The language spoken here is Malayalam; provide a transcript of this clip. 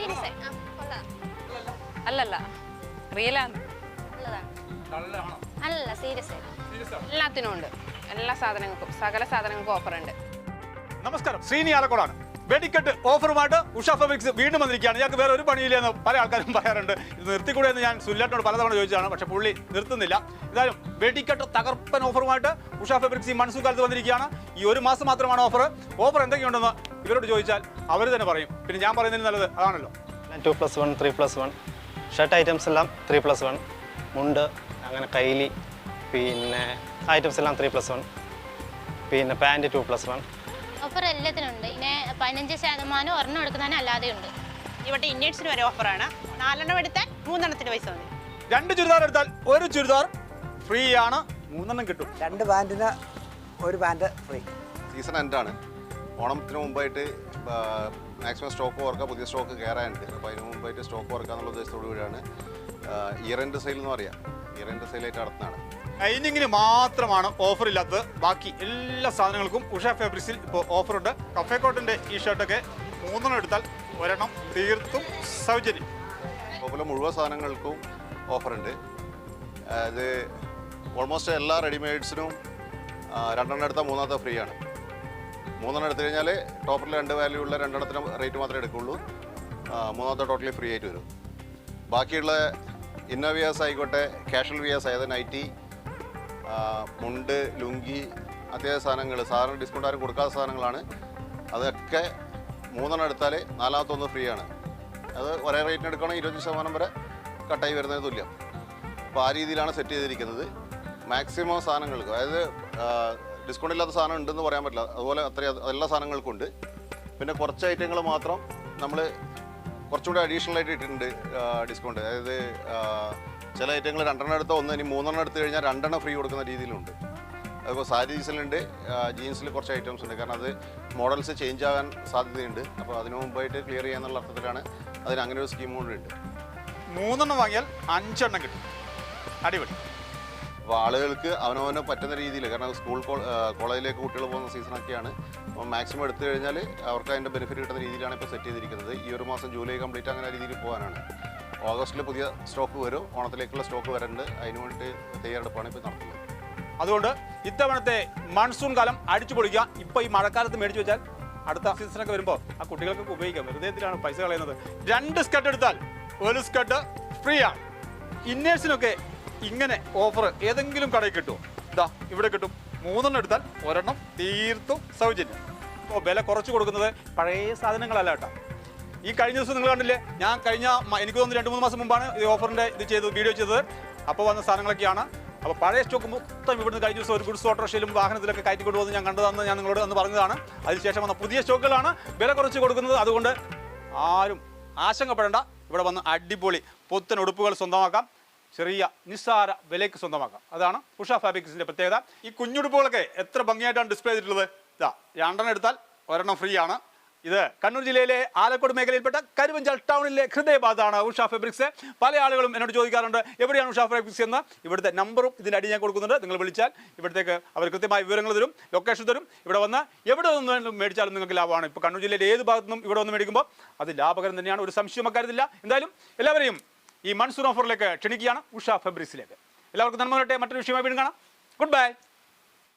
സീരിയസ് അല്ലല്ല റിയലാണ് അല്ല സീരിയസ്. എല്ലാത്തിനും ഉണ്ട്. എല്ലാ സാധനങ്ങൾക്കും സകല സാധനങ്ങൾക്കും ഓഫർ ഉണ്ട്. നമസ്കാരം. ശ്രീനി ആലക്കോടാണ്. വെടിക്കെട്ട് ഓഫറുമായിട്ട് ഉഷ ഫാബ്രിക്സ് വീണ്ടും വന്നിരിക്കുകയാണ്. ഞങ്ങൾക്ക് വേറെ ഒരു പണിയില്ലെന്ന് പല ആൾക്കാരും പറയാറുണ്ട്. ഇത് നിർത്തിക്കൂടെ എന്ന് ഞാൻ സുല്ലാട്ടിനോട് പലതവണ ചോദിച്ചതാണ്. പക്ഷെ പുള്ളി നിർത്തുന്നില്ല. എന്തായാലും വെടിക്കെട്ട് തകർപ്പൻ ഓഫറുമായിട്ട് ഉഷ ഫെബ്രിക്സ് ഈ മൺസൂൺ കാലത്ത് വന്നിരിക്കുകയാണ്. ഈ ഒരു മാസം മാത്രമാണ് ഓഫർ ഓഫർ എന്തൊക്കെയുണ്ടെന്ന് ഇവരോട് ചോദിച്ചാൽ അവർ തന്നെ പറയും. പിന്നെ ഞാൻ പറയുന്നതിന് നല്ലത് അതാണല്ലോ. Two plus one three plus one shirt items എല്ലാം ത്രീ പ്ലസ് വൺ മുണ്ട് അങ്ങനെ കൈലി പിന്നെ ഐറ്റംസ് എല്ലാം ത്രീ പ്ലസ് വൺ പിന്നെ pant two plus one offer എല്ലാത്തിനും ഉണ്ട് ഇനി പതിനഞ്ച് ശതമാനം ഒരെണ്ണം എടുക്കുന്നതിന് അല്ലാതെ ഉണ്ട്. ഇവിടെ ഇന്ത്യൻസിന് വരെ ഓഫറാണ് നാലെണ്ണം എടുത്താൽ മൂന്നെണ്ണത്തിന് പൈസ മതി. രണ്ട് ചുരിദാർ എടുത്താൽ ഒരു ചുരിദാർ ഫ്രീ ആണ്. മൂന്നെണ്ണം കിട്ടും. രണ്ട് പാന്റിന് ഒരു പാന്റ് ഫ്രീ സീസൺ എൻഡാണ് ഓണത്തിന് മുമ്പായിട്ട് മാക്സിമം സ്റ്റോക്ക് വർക്കുക പുതിയ സ്റ്റോക്ക് കയറാനുണ്ട് അപ്പോൾ അതിന് മുമ്പായിട്ട് സ്റ്റോക്ക് വർക്കുക എന്നുള്ള ഉദ്ദേശത്തോടു കൂടിയാണ് ഇയർ എൻഡ് സെയിൽ എന്ന് പറയാം. ഇയർ എൻഡ് സെയിലായിട്ട് നടത്തുന്നതാണ്. ലൈനിങ്ങിന് മാത്രമാണ് ഓഫർ ഇല്ലാത്തത്. ബാക്കി എല്ലാ സാധനങ്ങൾക്കും ഉഷ ഫാബ്രിക്സിൽ ഇപ്പോൾ ഓഫറുണ്ട് കഫേ കോട്ടിന്റെ ഈ ഷർട്ടൊക്കെ മൂന്നെണ്ണം എടുത്താൽ ഒരെണ്ണം തീർത്തും സൗജന്യം. അതുപോലെ മുഴുവൻ സാധനങ്ങൾക്കും ഓഫറുണ്ട് അത് ഓൾമോസ്റ്റ് എല്ലാ റെഡിമെയ്ഡ്സിനും രണ്ടെണ്ണം എടുത്താൽ മൂന്നാമത്തെ ഫ്രീ ആണ്. മൂന്നെണ്ണം എടുത്തു കഴിഞ്ഞാൽ ടോപ്പറിൽ രണ്ട് വാല്യൂ ഉള്ള രണ്ടെണ്ണത്തിന് റേറ്റ് മാത്രമേ എടുക്കുള്ളൂ. മൂന്നാമത്തെ ടോട്ടലി ഫ്രീ ആയിട്ട് വരും. ബാക്കിയുള്ള ഇന്നോവിയാസ് ആയിക്കോട്ടെ കാഷ്വൽ വിയാസ് അതായത് നൈറ്റി മുണ്ട് ലുങ്കി അത്യാവശ്യ സാധനങ്ങൾ സാധാരണ ഡിസ്കൗണ്ട് ആരും കൊടുക്കാത്ത സാധനങ്ങളാണ്. അതൊക്കെ മൂന്നെണ്ണം എടുത്താൽ നാലാമത്തെ ഒന്ന് ഫ്രീ ആണ്. അത് ഒരേ റേറ്റിന് എടുക്കുകയാണെങ്കിൽ ഇരുപത്തി ശതമാനം വരെ കട്ടായി വരുന്നതിന് തുല്യം. അപ്പോൾ ആ രീതിയിലാണ് സെറ്റ് ചെയ്തിരിക്കുന്നത്. മാക്സിമം സാധനങ്ങൾക്ക് അതായത് ഡിസ്കൗണ്ട് ഇല്ലാത്ത സാധനം ഉണ്ടെന്ന് പറയാൻ പറ്റില്ല. അതുപോലെ അത്രയും എല്ലാ സാധനങ്ങൾക്കും ഉണ്ട്. പിന്നെ കുറച്ച് ഐറ്റങ്ങൾ മാത്രം നമ്മൾ കുറച്ചുകൂടി അഡീഷണൽ ആയിട്ട് ഇട്ടിട്ടുണ്ട് ഡിസ്കൗണ്ട് അതായത് ചില ഐറ്റങ്ങൾ രണ്ടെണ്ണം എടുത്താൽ ഒന്ന് ഇനി മൂന്നെണ്ണം എടുത്തു കഴിഞ്ഞാൽ രണ്ടെണ്ണം ഫ്രീ കൊടുക്കുന്ന രീതിയിലുണ്ട്. അതിപ്പോൾ സാരീസിലുണ്ട് ജീൻസിൽ കുറച്ച് ഐറ്റംസ് ഉണ്ട്. കാരണം അത് മോഡൽസ് ചേഞ്ച് ആകാൻ സാധ്യതയുണ്ട്. അപ്പോൾ അതിനു മുമ്പായിട്ട് ക്ലിയർ ചെയ്യാന്നുള്ള അർത്ഥത്തിലാണ് അതിന് അങ്ങനെ ഒരു സ്കീം കൂടി ഉണ്ട്. മൂന്നെണ്ണം വാങ്ങിയാൽ അഞ്ചെണ്ണം കിട്ടും. അടിപൊളി. അപ്പോൾ ആളുകൾക്ക് അവനവന് പറ്റുന്ന രീതിയിൽ കാരണം സ്കൂൾ കോളേജിലേക്ക് കുട്ടികൾ പോകുന്ന സീസണൊക്കെയാണ്. അപ്പോൾ മാക്സിമം എടുത്തു കഴിഞ്ഞാൽ അവർക്ക് അതിന്റെ ബെനിഫിറ്റ് കിട്ടുന്ന രീതിയിലാണ് ഇപ്പോൾ സെറ്റ് ചെയ്തിരിക്കുന്നത്. ഈ ഒരു മാസം ജൂലൈ കംപ്ലീറ്റ് അങ്ങനെ രീതിയിൽ പോകാനാണ്. ഓഗസ്റ്റിൽ പുതിയ സ്റ്റോക്ക് വരും ഓണത്തിലേക്കുള്ള സ്റ്റോക്ക് വരുന്നുണ്ട് അതിന് വേണ്ടിയിട്ട് തയ്യാറെടുപ്പാണ് ഇപ്പോൾ നടത്തുന്നത് അതുകൊണ്ട് ഇത്തവണത്തെ മൺസൂൺ കാലം അടിച്ചു പൊളിക്കുക. ഇപ്പോൾ ഈ മഴക്കാലത്ത് മേടിച്ചു വെച്ചാൽ അടുത്ത സീസണൊക്കെ വരുമ്പോൾ ആ കുട്ടികൾക്ക് ഉപയോഗിക്കാം. ഹൃദയത്തിലാണ് പൈസ കളയുന്നത്? രണ്ട് സ്കട്ട് എടുത്താൽ ഒരു സ്കട്ട് ഫ്രീ ആണ്. ഇന്നേഴ്സിനൊക്കെ ഇങ്ങനെ ഓഫർ ഏതെങ്കിലും കടയിൽ കിട്ടുമോ ഇതാ ഇവിടെ കിട്ടും. മൂന്നെണ്ണം എടുത്താൽ ഒരെണ്ണം തീർത്തും സൗജന്യം. ഇപ്പോൾ വില കുറച്ച് കൊടുക്കുന്നത് പഴയ സാധനങ്ങളല്ല കേട്ടോ. ഈ കഴിഞ്ഞ ദിവസം നിങ്ങൾ കണ്ടില്ലേ? ഞാൻ കഴിഞ്ഞ എനിക്ക് തോന്നുന്നു രണ്ട് മൂന്ന് മാസം മുമ്പാണ് ഈ ഓഫറിന്റെ ഇത് ചെയ്തത് വീഡിയോ ചെയ്തത്. അപ്പോൾ വന്ന സാധനങ്ങളൊക്കെയാണ്. അപ്പോൾ പഴയ സ്റ്റോക്ക് മൊത്തം ഇവിടുന്ന് കഴിഞ്ഞ ദിവസം ഒരു ഗുഡ്സ് ഓട്ടോറിക്ഷയിലും വാഹനത്തിലൊക്കെ കയറ്റി കൊണ്ടുപോകുന്നത് ഞാൻ കണ്ടതെന്ന് ഞാൻ നിങ്ങളോട് അന്ന് പറഞ്ഞതാണ്. അതിനുശേഷം വന്ന പുതിയ സ്റ്റോക്കുകളാണ് വില കുറച്ച് കൊടുക്കുന്നത്. അതുകൊണ്ട് ആരും ആശങ്കപ്പെടേണ്ട. ഇവിടെ വന്ന് അടിപൊളി പുത്തൻ ഉടുപ്പുകൾ സ്വന്തമാക്കാം. ചെറിയ നിസ്സാര വിലയ്ക്ക് സ്വന്തമാക്കാം. അതാണ് ഉഷ ഫാബ്രിക്സിന്റെ പ്രത്യേകത. ഈ കുഞ്ഞുടുപ്പുകളൊക്കെ എത്ര ഭംഗിയായിട്ടാണ് ഡിസ്പ്ലേ ചെയ്തിട്ടുള്ളത്? ഇതാ രണ്ടെണ്ണം എടുത്താൽ ഒരെണ്ണം ഫ്രീ ആണ്. ഇത് കണ്ണൂർ ജില്ലയിലെ ആലക്കോട് മേഖലയിൽപ്പെട്ട കരുവഞ്ചാൽ ടൗണിലെ ഹൃദയഭാഗത്താണ് ഉഷ ഫാബ്രിക്സ്. പല ആളുകളും എന്നോട് ചോദിക്കാറുണ്ട് എവിടെയാണ് ഉഷ ഫാബ്രിക്സ് എന്ന്? ഇവിടുത്തെ നമ്പറും ഇതിന്റെ അടി ഞാൻ കൊടുക്കുന്നുണ്ട്. നിങ്ങൾ വിളിച്ചാൽ ഇവിടത്തേക്ക് അവർ കൃത്യമായ വിവരങ്ങൾ തരും ലൊക്കേഷൻ തരും. ഇവിടെ വന്ന് എവിടെ നിന്ന് മേടിച്ചാലും നിങ്ങൾക്ക് ലാഭമാണ്. ഇപ്പോൾ കണ്ണൂർ ജില്ലയിലെ ഏത് ഭാഗത്തു നിന്നും ഇവിടെ വന്ന് മേടിക്കുമ്പോൾ അത് ലാഭകരം തന്നെയാണ് ഒരു സംശയം അക്കാര്യത്തില്ല എന്തായാലും എല്ലാവരെയും ഈ മൺസൂൺ ഓഫറിലേക്ക് ക്ഷണിക്കുകയാണ് ഉഷ ഫെബ്രിസിലേക്ക്. എല്ലാവർക്കും നന്മ വരട്ടെ. മറ്റൊരു വിഷയമായി വീണ്ടും കാണാം. Good bye